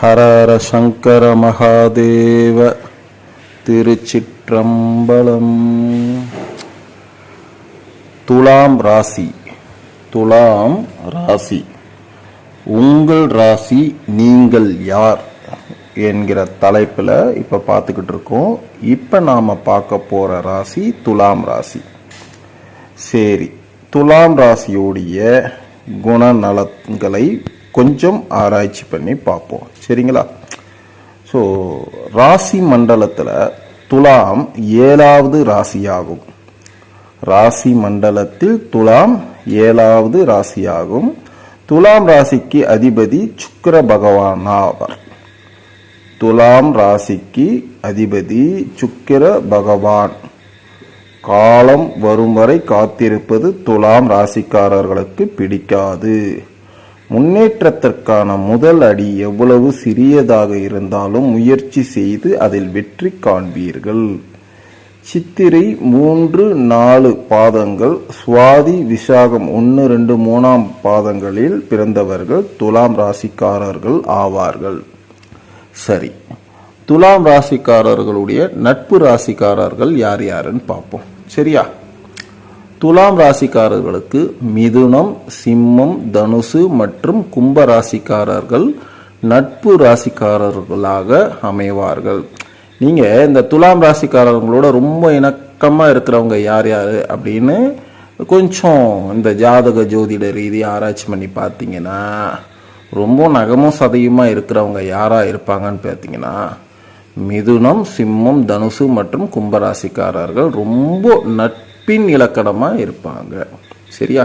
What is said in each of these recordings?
ஹரஹர சங்கர மகாதேவ திருச்சிற்றம்பலம். துலாம் ராசி துலாம் ராசி. உங்கள் ராசி நீங்கள் யார் என்கிற தலைப்பில் இப்போ பார்த்துக்கிட்டு இருக்கோம். இப்போ நாம் பார்க்க போகிற ராசி துலாம் ராசி. சரி துலாம் ராசியோடைய குணநலங்களை கொஞ்சம் ஆராய்ச்சி பண்ணி பார்ப்போம். சரிங்களா? ஸோ ராசி மண்டலத்தில் துலாம் ஏழாவது ராசியாகும். ராசி மண்டலத்தில் துலாம் ஏழாவது ராசியாகும். துலாம் ராசிக்கு அதிபதி சுக்கிர பகவான் துலாம் ராசிக்கு அதிபதி சுக்கிர பகவான். காலம் வரும் வரை காத்திருப்பது துலாம் ராசிக்காரர்களுக்கு பிடிக்காது. முன்னேற்றத்திற்கான முதல் அடி எவ்வளவு சிறியதாக இருந்தாலும் முயற்சி செய்து அதில் வெற்றி காண்பீர்கள். சித்திரை மூன்று நாலு பாதங்கள் சுவாதி விசாகம் ஒன்று ரெண்டு மூணாம் பாதங்களில் பிறந்தவர்கள் துலாம் ராசிக்காரர்கள் ஆவார்கள். சரி துலாம் ராசிக்காரர்களுடைய நட்பு ராசிக்காரர்கள் யார் யாருன்னு பார்ப்போம். சரியா? துலாம் ராசிக்காரர்களுக்கு மிதுனம் சிம்மம் தனுசு மற்றும் கும்ப ராசிக்காரர்கள் நட்பு ராசிக்காரர்களாக அமைவார்கள். நீங்கள் இந்த துலாம் ராசிக்காரர்களோட ரொம்ப இணக்கமாக இருக்கிறவங்க யார் யார் அப்படின்னு கொஞ்சம் இந்த ஜாதக ஜோதிட ரீதியாக ஆராய்ச்சி பண்ணி பார்த்தீங்கன்னா ரொம்ப நகமும் சதையுமாக இருக்கிறவங்க யாராக இருப்பாங்கன்னு பார்த்தீங்கன்னா மிதுனம் சிம்மம் தனுசு மற்றும் கும்பராசிக்காரர்கள் ரொம்ப பின் இலக்கணமாக இருப்பாங்க. சரியா?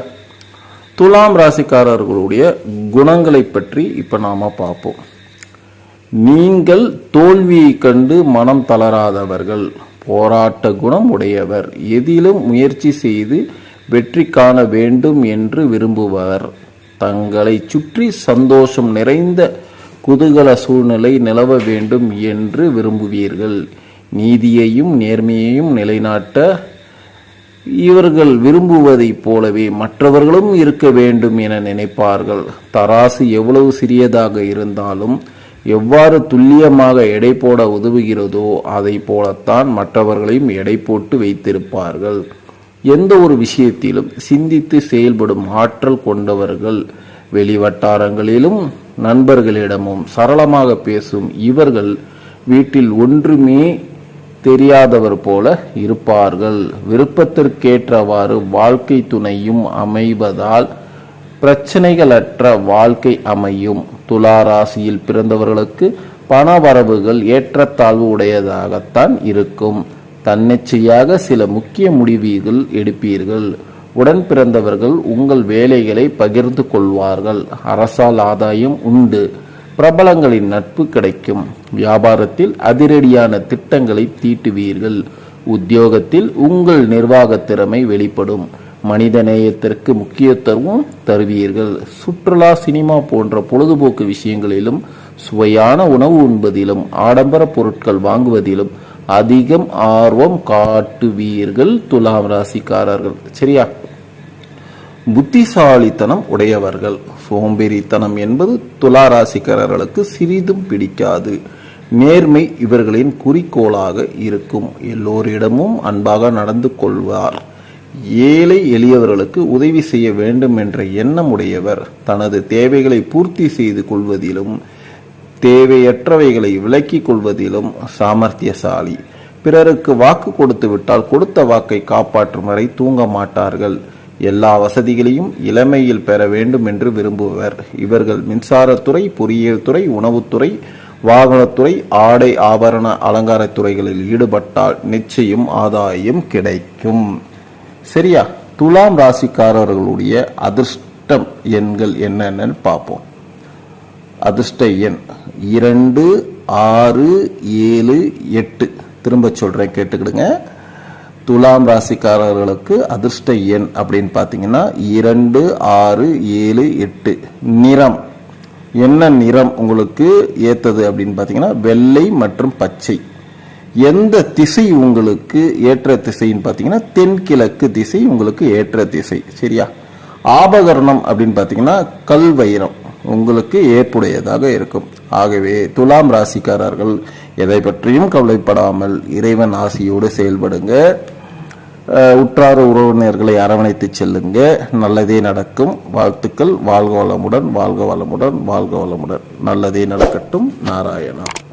துலாம் ராசிக்காரர்களுடைய குணங்களை பற்றி இப்போ நாம பார்ப்போம். நீங்கள் தோல்வியை கண்டு மனம் தளராதவர்கள் போராட்ட குணம் உடையவர் எதிலும் முயற்சி செய்து வெற்றி காண வேண்டும் என்று விரும்புவர். தங்களை சுற்றி சந்தோஷம் நிறைந்த குதூகல சூழ்நிலை நிலவ வேண்டும் என்று விரும்புவீர்கள். நீதியையும் நேர்மையையும் நிலைநாட்ட இவர்கள் விரும்புவதைப் போலவே மற்றவர்களும் இருக்க வேண்டும் என நினைப்பார்கள். தராசு எவ்வளவு சிறியதாக இருந்தாலும் எவ்வாறு துல்லியமாக எடை போட உதவுகிறதோ அதை போலத்தான் மற்றவர்களையும் எடை போட்டு வைத்திருப்பார்கள். எந்த ஒரு விஷயத்திலும் சிந்தித்து செயல்படும் ஆற்றல் கொண்டவர்கள் வெளிவட்டாரங்களிலும் நண்பர்களிடமும் சரளமாக பேசும் இவர்கள் வீட்டில் ஒன்றுமே தெரியாதவர் போல இருப்பார்கள். விருப்பத்திற்கேற்றவாறு வாழ்க்கை துணையும் அமைவதால் பிரச்சனைகளற்ற வாழ்க்கை அமையும். துலா ராசியில் பிறந்தவர்களுக்கு பண வரவுகள் ஏற்றத்தாழ்வு உடையதாகத்தான் இருக்கும். தன்னிச்சையாக சில முக்கிய முடிவுகள் எடுப்பீர்கள். உடன் பிறந்தவர்கள் உங்கள் வேலைகளை பகிர்ந்து கொள்வார்கள். அரசால் ஆதாயம் உண்டு. பிரபலங்களின் நட்பு கிடைக்கும். வியாபாரத்தில் அதிரடியான திட்டங்களை தீட்டுவீர்கள். உத்தியோகத்தில் உங்கள் நிர்வாக திறமை வெளிப்படும். மனித நேயத்திற்கு முக்கியத்துவம் தருவீர்கள். சுற்றுலா சினிமா போன்ற பொழுதுபோக்கு விஷயங்களிலும் சுவையான உணவு உண்பதிலும் ஆடம்பர பொருட்கள் வாங்குவதிலும் அதிகம் ஆர்வம் காட்டுவீர்கள் துலாம் ராசிக்காரர்கள். சரியா? புத்திசாலித்தனம் உடையவர்கள். சோம்பேறித்தனம் என்பது துளாராசிக்காரர்களுக்கு சிறிதும் பிடிக்காது. நேர்மை இவர்களின் குறிக்கோளாக இருக்கும். எல்லோரிடமும் அன்பாக நடந்து கொள்வார். ஏழை எளியவர்களுக்கு உதவி செய்ய வேண்டும் என்ற எண்ணம் உடையவர். தனது தேவைகளை பூர்த்தி செய்து கொள்வதிலும் தேவையற்றவைகளை விலக்கிக் கொள்வதிலும் சாமர்த்தியசாலி. பிறருக்கு வாக்கு கொடுத்து விட்டால் கொடுத்த வாக்கை காப்பாற்றும் வரை தூங்க மாட்டார்கள். எல்லா வசதிகளையும் இளமையில் பெற வேண்டும் என்று விரும்புவர். இவர்கள் மின்சாரத்துறை பொறியியல் துறை உணவுத்துறை வாகனத்துறை ஆடை ஆபரண அலங்காரத் துறைகளில் ஈடுபட்டால் நிச்சயம் ஆதாயம் கிடைக்கும். சரியா? துலாம் ராசிக்காரர்களுடைய அதிர்ஷ்டம் எண்கள் என்னென்னு பார்ப்போம். அதிர்ஷ்ட எண் இரண்டு ஆறு ஏழு எட்டு. திரும்ப சொல்கிறேன் கேட்டுக்கிடுங்க. துலாம் ராசிக்காரர்களுக்கு அதிர்ஷ்ட எண் அப்படின்னு பார்த்தீங்கன்னா இரண்டு ஆறு ஏழு எட்டு. நிறம். என்ன நிறம் உங்களுக்கு ஏற்றது அப்படின்னு பார்த்தீங்கன்னா வெள்ளை மற்றும் பச்சை. எந்த திசை உங்களுக்கு ஏற்ற திசைன்னு பார்த்தீங்கன்னா தென்கிழக்கு திசை உங்களுக்கு ஏற்ற திசை. சரியா? ஆபகரணம் அப்படின்னு பார்த்தீங்கன்னா கல் வைரம் உங்களுக்கு ஏற்புடையதாக இருக்கும். ஆகவே துலாம் ராசிக்காரர்கள் எதை பற்றியும் கவலைப்படாமல் இறைவன் ஆசியோடு செயல்படுங்க. உற்றார் உறவினர்களை அரவணைத்து செல்லுங்க. நல்லதே நடக்கும். வாழ்த்துக்கள். வாழ்க வளமுடன் வாழ்க வளமுடன் வாழ்க வளமுடன். நல்லதே நடக்கட்டும். நாராயணா.